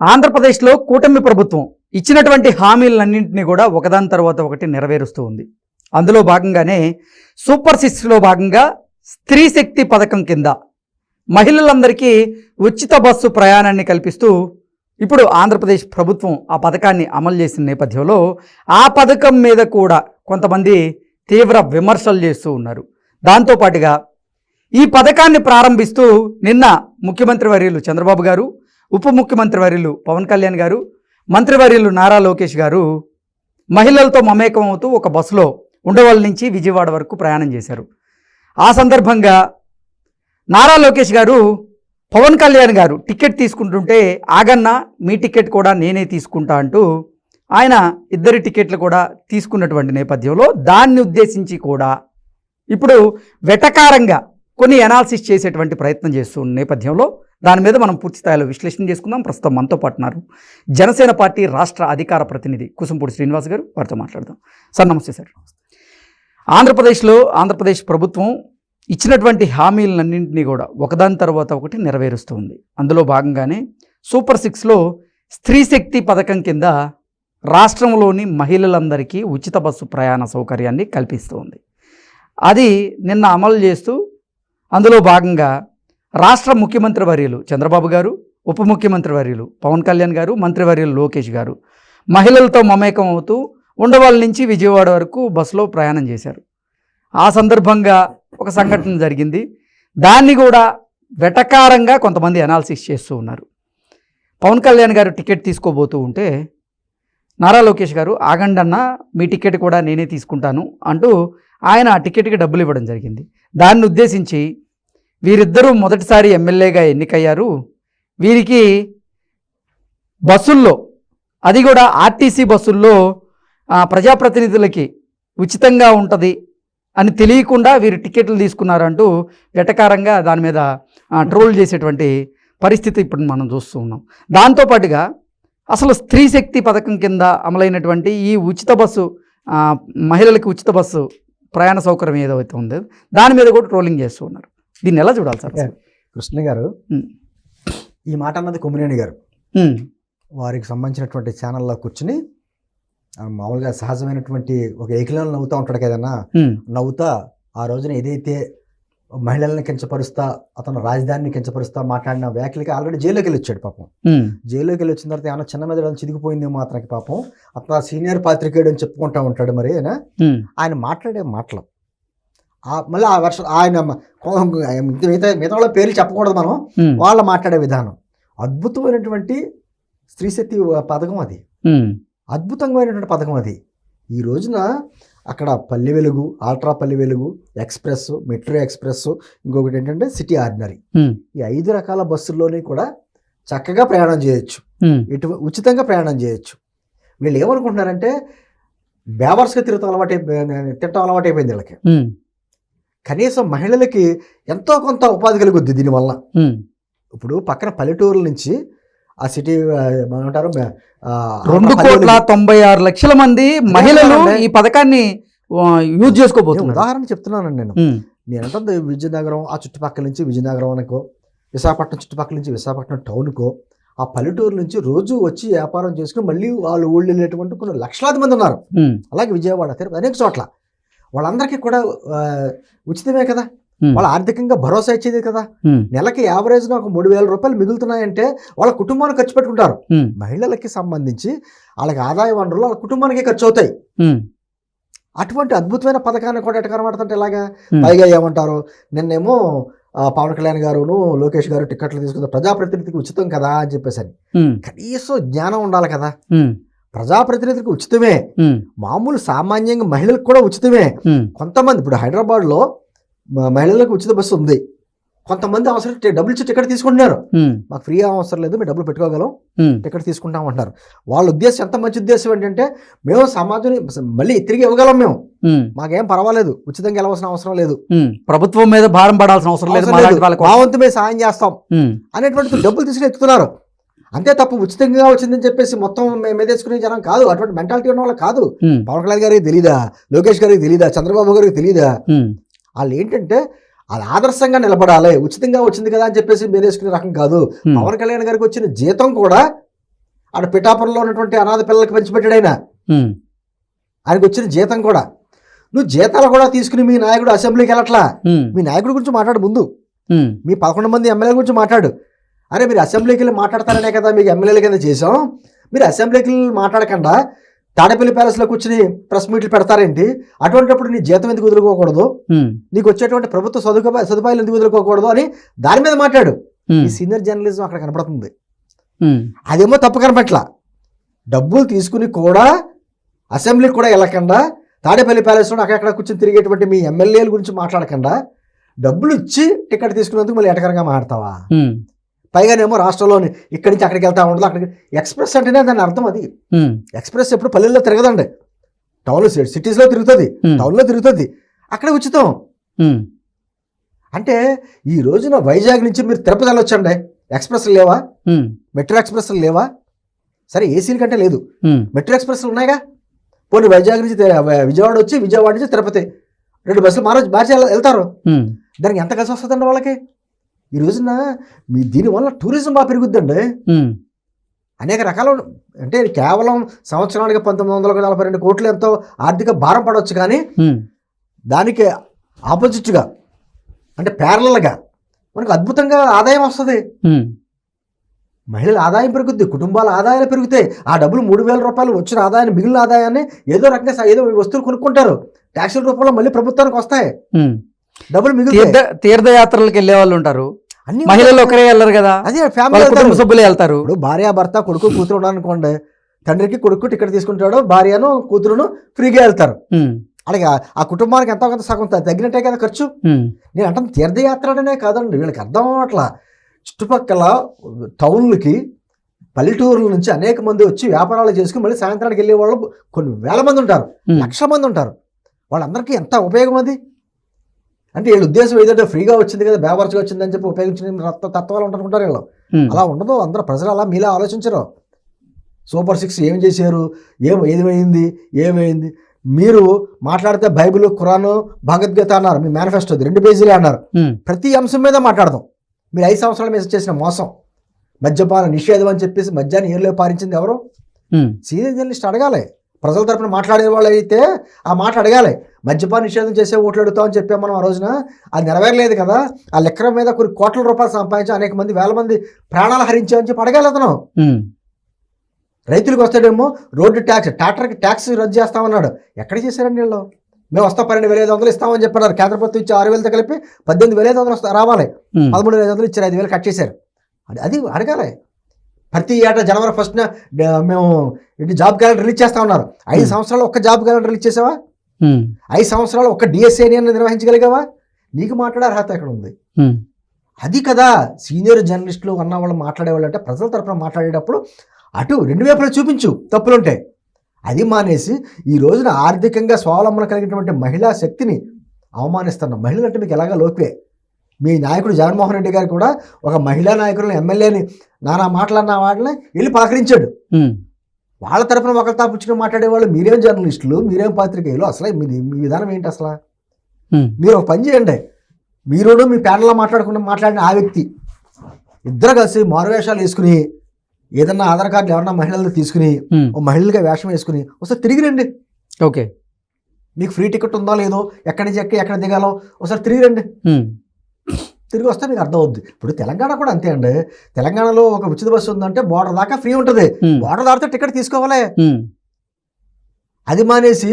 ఆంధ్రప్రదేశ్లో కూటమి ప్రభుత్వం ఇచ్చినటువంటి హామీలన్నింటినీ కూడా ఒకదాని తర్వాత ఒకటి నెరవేరుస్తూ ఉంది. అందులో భాగంగానే సూపర్ సిక్స్లో భాగంగా స్త్రీ శక్తి పథకం కింద మహిళలందరికీ ఉచిత బస్సు ప్రయాణాన్ని కల్పిస్తూ ఇప్పుడు ఆంధ్రప్రదేశ్ ప్రభుత్వం ఆ పథకాన్ని అమలు చేసిన నేపథ్యంలో ఆ పథకం మీద కూడా కొంతమంది తీవ్ర విమర్శలు చేస్తూ ఉన్నారు. దాంతోపాటుగా ఈ పథకాన్ని ప్రారంభిస్తూ నిన్న ముఖ్యమంత్రి వర్యులు చంద్రబాబు గారు ఉప ముఖ్యమంత్రి వర్యులు పవన్ కళ్యాణ్ గారు మంత్రివర్యులు నారా లోకేష్ గారు మహిళలతో మమేకం అవుతూ ఒక బస్సులో ఉండవల్లి నుంచి విజయవాడ వరకు ప్రయాణం చేశారు. ఆ సందర్భంగా నారా లోకేష్ గారు పవన్ కళ్యాణ్ గారు టికెట్ తీసుకుంటుంటే ఆగన్నా మీ టికెట్ కూడా నేనే తీసుకుంటా అంటూ ఆయన ఇద్దరి టికెట్లు కూడా తీసుకున్నటువంటి నేపథ్యంలో దాన్ని ఉద్దేశించి కూడా ఇప్పుడు వెటకారంగా కొన్ని ఎనాలిసిస్ చేసేటువంటి ప్రయత్నం చేస్తున్న నేపథ్యంలో దాని మీద మనం పూర్తి స్థాయిలో విశ్లేషణ చేసుకుందాం. ప్రస్తుతం మనతో పాటున్నారు జనసేన పార్టీ రాష్ట్ర అధికార ప్రతినిధి కుసంపూడి శ్రీనివాస్ గారు. వారితో మాట్లాడదాం. సార్ నమస్తే సార్. ఆంధ్రప్రదేశ్లో ఆంధ్రప్రదేశ్ ప్రభుత్వం ఇచ్చినటువంటి హామీలన్నింటినీ కూడా ఒకదాని తర్వాత ఒకటి నెరవేరుస్తూ ఉంది. అందులో భాగంగానే సూపర్ సిక్స్లో స్త్రీ శక్తి పథకం కింద రాష్ట్రంలోని మహిళలందరికీ ఉచిత బస్సు ప్రయాణ సౌకర్యాన్ని కల్పిస్తూ ఉంది. అది నిన్న అమలు చేస్తూ అందులో భాగంగా రాష్ట్ర ముఖ్యమంత్రి వర్యులు చంద్రబాబు గారు ఉప ముఖ్యమంత్రి వర్యులు పవన్ కళ్యాణ్ గారు మంత్రివర్యులు లోకేష్ గారు మహిళలతో మమేకం అవుతూ ఉండవాళ్ళ నుంచి విజయవాడ వరకు బస్సులో ప్రయాణం చేశారు. ఆ సందర్భంగా ఒక సంఘటన జరిగింది. దాన్ని కూడా వెటకారంగా కొంతమంది అనాలిసిస్ చేస్తూ ఉన్నారు. పవన్ కళ్యాణ్ గారు టికెట్ తీసుకోబోతూ ఉంటే నారా లోకేష్ గారు ఆగండన్నా మీ టికెట్ కూడా నేనే తీసుకుంటాను అంటూ ఆయన ఆ టికెట్కి డబ్బులు ఇవ్వడం జరిగింది. దాన్ని ఉద్దేశించి వీరిద్దరూ మొదటిసారి ఎమ్మెల్యేగా ఎన్నికయ్యారు. వీరికి బస్సుల్లో అది కూడా ఆర్టీసీ బస్సుల్లో ప్రజాప్రతినిధులకి ఉచితంగా ఉంటుంది అని తెలియకుండా వీరు టికెట్లు తీసుకున్నారంటూ వెటకారంగా దాని మీద ట్రోల్ చేసేటువంటి పరిస్థితి ఇప్పుడు మనం చూస్తూ ఉన్నాం. దాంతోపాటుగా అసలు స్త్రీ శక్తి పథకం కింద అమలైనటువంటి ఈ ఉచిత బస్సు మహిళలకు ఉచిత బస్సు ప్రయాణ సౌకర్యం ఏదైతే ఉందో దాని మీద కూడా ట్రోలింగ్ చేస్తూ ఉన్నారు. దీన్ని ఎలా చూడాలి సార్? కృష్ణ గారు. ఈ మాట అన్నది కొమ్మినేని గారు. వారికి సంబంధించినటువంటి ఛానల్లో కూర్చుని మామూలుగా సహజమైనటువంటి ఒక ఏకిలను నవ్వుతూ ఉంటాడు కదన్నా నవ్వుతా ఆ రోజున ఏదైతే మహిళల్ని కించపరుస్తా అతను రాజధానిని కించపరుస్తా మాట్లాడిన వ్యాఖ్యలకి ఆల్రెడీ జైల్లోకి వెళ్ళి వచ్చాడు పాపం. జైల్లోకి వెళ్ళి వచ్చిన తర్వాత ఏమన్నా చిన్న మీద చిదిగిపోయిందేమో అతనికి పాపం. అతను సీనియర్ పాత్రికేయుడు అని చెప్పుకుంటా ఉంటాడు మరి ఆయన ఆయన మాట్లాడే మాటలు మళ్ళీ ఆ వర్షం ఆయన మిగతా మిగతా వాళ్ళ పేర్లు చెప్పకూడదు మనం. వాళ్ళ మాట్లాడే విధానం. అద్భుతమైనటువంటి స్త్రీ శక్తి పథకం అది. అద్భుతమైనటువంటి పథకం అది. ఈ రోజున అక్కడ Palle Velugu ultra Palle Velugu express metro express ఇంకొకటి ఏంటంటే సిటీ ఆర్డినరీ. ఈ ఐదు రకాల బస్సుల్లోని కూడా చక్కగా ప్రయాణం చేయొచ్చు. ఇటు ఉచితంగా ప్రయాణం చేయొచ్చు. వీళ్ళు ఏమనుకుంటున్నారంటే బేవర్స్గా తిరుగుతాం అలవాటు తిట్టడం అలవాటు అయిపోయింది వీళ్ళకి కనీసం మహిళలకి ఎంతో కొంత ఉపాధి కలుగుద్ది దీనివల్ల. ఇప్పుడు పక్కన పల్లెటూరుల నుంచి ఆ సిటీ ఆ, రెండు కోట్ల తొంభై ఆరు లక్షల మంది మహిళలు. ఈ పథకాన్ని యూజ్ నేను చేసుకోబోతున్నారు ఉదాహరణ చెప్తున్నానండి నేను. ఉమ్, నేను అంటే విజయనగరం ఆ చుట్టుపక్కల నుంచి విజయనగరం అనుకో విశాఖపట్నం చుట్టుపక్కల నుంచి విశాఖపట్నం టౌన్కో ఆ పల్లెటూరు నుంచి రోజు వచ్చి వ్యాపారం చేసుకుని మళ్ళీ వాళ్ళు ఊళ్ళు వెళ్ళేటువంటి కొన్ని లక్షలాది మంది ఉన్నారు. అలాగే విజయవాడ తిరుపతి అనేక చోట్ల. వాళ్ళందరికీ కూడా ఉచితమే కదా. వాళ్ళ ఆర్థికంగా భరోసా ఇచ్చేది కదా. నెలకి యావరేజ్గా ఒక మూడు వేల రూపాయలు మిగులుతున్నాయంటే వాళ్ళ కుటుంబాన్ని ఖర్చు పెట్టుకుంటారు. మహిళలకి సంబంధించి వాళ్ళకి ఆదాయ వనరులు వాళ్ళ కుటుంబానికి ఖర్చు అవుతాయి అటువంటి అద్భుతమైన పథకాన్ని కూడా ఎట్ట కనబడుతుంటే ఇలాగా. పైగా ఏమంటారు? నిన్నేమో పవన్ కళ్యాణ్ గారును లోకేష్ గారు టికెట్లు తీసుకున్న ప్రజాప్రతినిధికి ఉచితం కదా అని చెప్పేసి కనీసం జ్ఞానం ఉండాలి కదా. ఉమ్, ప్రజాప్రతినిధికి ఉచితమే మామూలు సామాన్యంగా మహిళలకు కూడా ఉచితమే. కొంతమంది ఇప్పుడు హైదరాబాద్లో మ- మహిళలకు ఉచిత బస్సు ఉంది. కొంతమంది అవసరం డబ్బులు ఇచ్చి టికెట్ తీసుకుంటున్నారు. మాకు ఫ్రీ అవసరం లేదు మేము డబ్బులు పెట్టుకోగలం. టికెట్ తీసుకుంటాం అంటున్నారు. వాళ్ళ ఉద్దేశం ఎంత మంచి ఉద్దేశం ఏంటంటే మేము సమాజం మళ్ళీ తిరిగి ఇవ్వగలం మేము. మాకేం పర్వాలేదు ఉచితంగా వెళ్ళవలసిన అవసరం లేదు. ప్రభుత్వం మీద భారం పడాల్సిన అవసరం లేదు మా. వంతు మేము సాయం చేస్తాం అనేటువంటి డబ్బులు తీసుకుని ఎక్కుతున్నారు అంతే తప్ప ఉచితంగా వచ్చిందని చెప్పేసి మొత్తం మేము తీసుకునే జనం కాదు. అటువంటి మెంటాలిటీ ఉన్న వాళ్ళు కాదు పవన్ కళ్యాణ్ గారికి తెలీదా? లోకేష్ గారికి తెలీదా? చంద్రబాబు గారికి తెలీదా? వాళ్ళు ఏంటంటే అది ఆదర్శంగా నిలబడాలి. ఉచితంగా వచ్చింది కదా అని చెప్పేసి మీదేసుకునే రకం కాదు. పవన్ కళ్యాణ్ గారికి వచ్చిన జీతం కూడా ఆడ పిఠాపురంలో ఉన్నటువంటి అనాథ పిల్లలకి పంచిపెట్టాడు ఆయన. ఆయనకు వచ్చిన జీతం కూడా. నువ్వు జీతాలు కూడా తీసుకుని మీ నాయకుడు అసెంబ్లీకి వెళ్ళట్లా. మీ నాయకుడి గురించి మాట్లాడు ముందు. మీ పదకొండు మంది ఎమ్మెల్యేల గురించి మాట్లాడు. అరే మీరు అసెంబ్లీకి వెళ్ళి మాట్లాడతారనే కదా మీకు ఎమ్మెల్యేల కింద చేసాం మీరు అసెంబ్లీకి వెళ్ళి మాట్లాడకుండా. తాడేపల్లి ప్యాలెస్లో కూర్చుని ప్రెస్ మీట్లు పెడతారేంటి? అటువంటిప్పుడు నీ జీతం ఎందుకు వదులుకోకూడదు? నీకు వచ్చేటువంటి ప్రభుత్వ సదుపాయ సదుపాయాలు ఎందుకు వదులుకోకూడదు అని దాని మీద మాట్లాడు. ఈ సీనియర్ జర్నలిజం అక్కడ కనపడుతుంది. అదేమో తప్పు కనపట్ల. డబ్బులు తీసుకుని కూడా అసెంబ్లీకి కూడా వెళ్ళకుండా. తాడేపల్లి ప్యాలెస్లో అక్కడక్కడ కూర్చొని తిరిగేటువంటి మీ ఎమ్మెల్యేల గురించి మాట్లాడకుండా. డబ్బులు ఇచ్చి టికెట్ తీసుకున్నందుకు మళ్ళీ ఎటకరంగా మాట్లాడతావా? పైగానేమో రాష్ట్రంలోని ఇక్కడి నుంచి అక్కడికి వెళ్తా ఉండదు అక్కడికి ఎక్స్ప్రెస్ అంటేనే దాని అర్థం అది. ఎక్స్ప్రెస్ ఎప్పుడు పల్లెల్లో తిరగదండి. టౌన్లో సిటీస్లో తిరుగుతుంది. టౌన్లో తిరుగుతుంది. అక్కడ ఉచితం. అంటే ఈ రోజున వైజాగ్ నుంచి మీరు తిరుపతి వెళ్ళొచ్చండి. ఎక్స్ప్రెస్ లేవా? మెట్రో ఎక్స్ప్రెస్ లేవా? సరే ఏసీల కంటే లేదు. మెట్రో ఎక్స్ప్రెస్ ఉన్నాయిగా? పోనీ వైజాగ్ నుంచి విజయవాడ వచ్చి విజయవాడ నుంచి తిరుపతి. రెండు బస్సులు మారో మార్చి వెళ్- వెళ్తారు. దానికి ఎంత కలిసి వస్తుందండి వాళ్ళకి? ఈ రోజున మీ దీనివల్ల టూరిజం బాగా పెరుగుద్దండి. అనేక రకాల అంటే కేవలం సంవత్సరానికి పంతొమ్మిది వందల నలభై రెండు కోట్లు ఎంతో ఆర్థిక భారం పడవచ్చు కానీ దానికి ఆపోజిట్గా అంటే ప్యారలల్గా మనకు అద్భుతంగా ఆదాయం వస్తుంది. మహిళల ఆదాయం పెరుగుద్ది కుటుంబాల ఆదాయాలు పెరుగుతాయి. ఆ డబ్బులు మూడు వేల రూపాయలు వచ్చిన ఆదాయాన్ని మిగిలిన ఆదాయాన్ని ఏదో రకంగా ఏదో వస్తువులు కొనుక్కుంటారు. ట్యాక్సుల రూపంలో మళ్ళీ ప్రభుత్వానికి వస్తాయి. డబ్బులు తీర్థ మిగులుతాయి తీర్థయాత్రలకు వెళ్ళే వాళ్ళు ఉంటారు. అన్ని మహిళలు ఒకరే వెళ్ళరు కదా. అదే వాళ్ళ ఫ్యామిలీ సభ్యులే వెళ్తారు. ఇప్పుడు భార్య భర్త కొడుకు కూతురు ఉన్నారనుకోండి తండ్రికి కొడుకు టికెట్ తీసుకుంటాడు భార్యను కూతురును ఫ్రీగా వెళ్తారు. ఉమ్, అలాగే ఆ- ఆ కుటుంబానికి ఎంతో కొంత సగం త- తగ్గినట్టే కదా ఖర్చు? ఉమ్, నేను అంటాను తీర్థయాత్రలనే కాదండి వీళ్ళకి అర్థం అవ్వట్లా. చుట్టుపక్కల టౌన్లకి పల్లెటూరుల నుంచి అనేక మంది వచ్చి వ్యాపారాలు చేసుకుని మళ్ళీ సాయంత్రానికి వెళ్ళే వాళ్ళు కొన్ని వేల మంది ఉంటారు. ఉమ్, లక్షల మంది ఉంటారు. వాళ్ళందరికీ ఎంత ఉపయోగం అది? అంటే వీళ్ళ ఉద్దేశం ఏదంటే ఫ్రీగా వచ్చింది కదా బేవర్స్గా వచ్చిందని చెప్పి ఉపయోగించిన తత్వాలు ఉంటారు వీళ్ళు. అలా ఉండదు అందరూ ప్రజలు అలా మీలా ఆలోచించరు. సూపర్ సిక్స్ ఏం చేశారు ఏం ఏమైంది ఏమైంది? మీరు మాట్లాడితే బైబిల్ ఖురాను భగవద్గీత అన్నారు మీ మేనిఫెస్టోది రెండు పేజీలే అన్నారు. ప్రతి అంశం మీద మాట్లాడదాం. మీరు ఐదు సంవత్సరాల మీద చేసిన మోసం మద్యపాన నిషేధం అని చెప్పేసి మద్యాన్ని ఏరులో పారించింది ఎవరు? సీనియర్ జర్నలిస్ట్ అడగాలి. ప్రజల తరపున మాట్లాడే వాళ్ళు అయితే ఆ మాట అడగాలి. మద్యపాన నిషేధం చేసే ఓట్లు అడుగుతామని చెప్పాం మనం ఆ రోజున. అది నెరవేరలేదు కదా. ఆ లెక్కల మీద కొన్ని కోట్ల రూపాయలు సంపాదించి అనేక మంది వేల మంది ప్రాణాలు హరించామని చెప్పి అడగాలి అతను. ఉమ్, రైతులకు వస్తాడేమో రోడ్డు ట్యాక్స్ ట్రాక్టర్కి ట్యాక్స్ రద్దు చేస్తామన్నాడు. ఎక్కడ చేశారండి వీళ్ళు? మేము వస్తాం పన్నెండు వేల ఐదు వందలు ఇస్తామని చెప్పన్నారు. కేంద్ర ప్రభుత్వం ఇచ్చి ఆరు వేలతో కలిపి పద్దెనిమిది వేల ఐదు వందలు వస్తా రావాలి. పదమూడు వేల ఐదు వందలు ఇచ్చారు ఐదు వేలు కట్ చేశారు. అది అది అడగాలి. ప్రతి ఏటా జనవరి ఫస్ట్న మేము ఇటు జాబ్ క్యాలెండర్ రిలీజ్ చేస్తా ఉన్నారు. ఐదు. సంవత్సరాలు ఒక్క జాబ్ క్యాలెండర్ రిలీజ్ చేసావా? ఐదు సంవత్సరాలు ఒక్క డిఎస్ఏని అని నిర్వహించగలిగావా? నీకు మాట్లాడే అర్హత ఎక్కడ ఉంది? అది కదా సీనియర్ జర్నలిస్టులు అన్న వాళ్ళు మాట్లాడేవాళ్ళు అంటే ప్రజల తరపున మాట్లాడేటప్పుడు అటు రెండు వైపులా చూపించు తప్పులుంటాయి అది మానేసి ఈ రోజున ఆర్థికంగా స్వావలంబన కలిగినటువంటి మహిళా శక్తిని అవమానిస్తున్నాం మహిళలు అంటే మీకు ఎలాగా లోపే మీ నాయకుడు జగన్మోహన్ రెడ్డి గారు కూడా ఒక మహిళా నాయకులను ఎమ్మెల్యేని నానా మాటలన్న వాటిని వెళ్ళి పలకరించాడు. వాళ్ళ తరపున ఒకరి తాపుచ్చుకుని మాట్లాడేవాళ్ళు మీరేం జర్నలిస్టులు మీరేం పాత్రికేయులు? అసలు మీ మీ విధానం ఏంటి అసలు? మీరు ఒక పని చేయండి. మీరును మీ ప్యానల్లో మాట్లాడకుండా మాట్లాడిన ఆ వ్యక్తి ఇద్దరు కలిసి మారువేషాలు వేసుకుని ఏదన్నా ఆధార్ కార్డులు ఎవరన్నా మహిళలు తీసుకుని ఓ మహిళలుగా వేషం వేసుకుని ఒకసారి తిరిగి రండి. ఓకే. మీకు ఫ్రీ టికెట్ ఉందో లేదో ఎక్కడి నుంచి ఎక్కి ఎక్కడ దిగాలో ఒకసారి తిరిగి రండి. తిరిగి వస్తే మీకు అర్థం అవుద్ది ఇప్పుడు తెలంగాణ కూడా అంతే అండి. తెలంగాణలో ఒక ఉచిత బస్సు ఉందంటే బోర్డర్ దాకా ఫ్రీ ఉంటుంది. బోర్డర్ దాటితే టికెట్ తీసుకోవాలి. అది మానేసి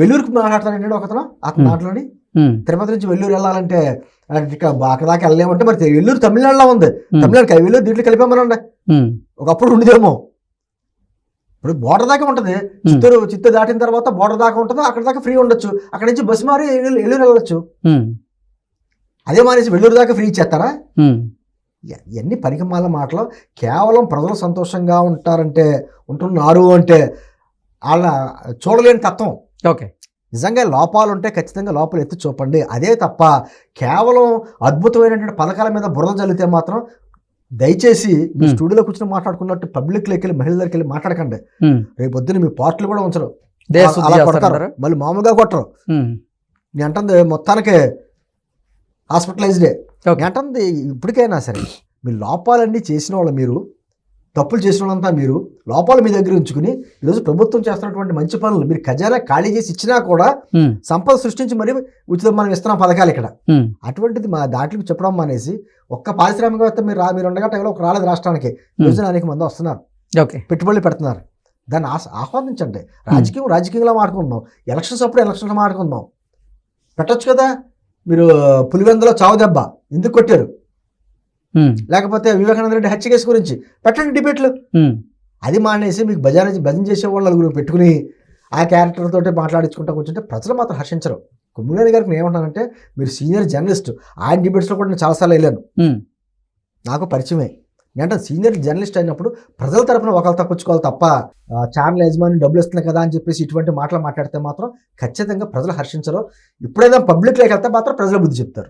వెల్లూరుకి మాట్లాడతానంటే ఒకతను అతని. దాంట్లోని తిరుపతి నుంచి వెల్లూరు వెళ్ళాలంటే అక్కడ దాకా వెళ్ళలేమంటే మరి వెల్లూరు తమిళనాడులో ఉంది. తమిళనాడు వెల్లూరు దీంట్లో కలిపామనండి ఒకప్పుడు ఉండదేమో. ఇప్పుడు బోర్డర్ దాకా ఉంటుంది. చిత్తూరు చిత్తూరు దాటిన తర్వాత బోర్డర్ దాకా ఉంటుంది. అక్కడ దాకా ఫ్రీ ఉండొచ్చు. అక్కడ నుంచి బస్సు మారి ఎల్లూరు వెళ్ళొచ్చు. అదే మానేసి వెల్లూరు దాకా ఫ్రీ ఇచ్చేస్తారా? ఇవన్నీ పరికమాల మాటలు. కేవలం ప్రజలు సంతోషంగా ఉంటారంటే ఉంటున్నారు అంటే వాళ్ళ చూడలేని తత్వం. ఓకే. నిజంగా లోపాలు ఉంటే ఖచ్చితంగా లోపల ఎత్తి చూపండి. అదే తప్ప కేవలం అద్భుతమైనటువంటి పథకాల మీద బురద చల్లితే మాత్రం దయచేసి మీ. స్టూడియోలో కూర్చొని మాట్లాడుకున్నట్టు పబ్లిక్లోకి వెళ్ళి మహిళల దగ్గరికి వెళ్ళి మాట్లాడకండి. ఉమ్, రేపు పొద్దున్న మీ పార్టీలు కూడా ఉంచరు. అలా కొడతారు? మళ్ళీ మామూలుగా కొట్టరు. నేను అంటుంది మొత్తానికి హాస్పిటలైజ్డే. అంటుంది ఇప్పటికైనా సరే మీ లోపాలన్నీ చేసిన వాళ్ళు మీరు తప్పులు చేసిన వాళ్ళంతా మీరు లోపాలు మీ దగ్గర ఉంచుకుని ఈరోజు ప్రభుత్వం చేస్తున్నటువంటి మంచి పనులు మీరు ఖజానా ఖాళీ చేసి ఇచ్చినా కూడా సంపద సృష్టించి మరి ఉచితం మనం ఇస్తున్నాం పథకాలు ఇక్కడ. అటువంటిది మా దాంట్లోకి చెప్పడం మానేసి ఒక్క పారిశ్రామికవేత్త మీరు రా మీరు ఉండగా టైంలో ఒక రాలేదు రాష్ట్రానికి. ఈ రోజున అనేక మంది వస్తున్నారు. ఓకే. పెట్టుబడులు పెడుతున్నారు. దాన్ని ఆహ్వానించండి. రాజకీయం రాజకీయంలో మాట్లాడుకుందాం. ఎలక్షన్స్ అప్పుడు ఎలక్షన్స్ మాట్లాడుకుందాం. పెట్టొచ్చు కదా? మీరు పులివెందులో చావు దెబ్బ ఎందుకు కొట్టారు? లేకపోతే వివేకానంద రెడ్డి హత్య కేసు గురించి పెట్టండి డిబేట్లు. అది మానేసి మీకు భజన భజన చేసే వాళ్ళు నలుగురు పెట్టుకుని ఆ క్యారెక్టర్ తోటి మాట్లాడించుకుంటా కూర్చుంటే ప్రజలు మాత్రం హర్షించరు. కుమ్మినేని గారికి నేను ఏమంటానంటే మీరు సీనియర్ జర్నలిస్ట్ ఆయన డిబేట్స్లో కూడా నేను చాలాసార్లు వెళ్ళాను. నాకు పరిచయమే. అంటే సీనియర్ జర్నలిస్ట్ అయినప్పుడు ప్రజల తరపున ఒకళ్ళు తప్పించుకోవాలి తప్ప ఛానల్ యజమాని డబ్బులు ఇస్తున్నాయి కదా అని చెప్పేసి ఇటువంటి మాటలు మాట్లాడితే మాత్రం ఖచ్చితంగా ప్రజలు హర్షించరు. ఇప్పుడైనా పబ్లిక్లోకి వెళ్తే మాత్రం ప్రజలు బుద్ధి చెప్తారు.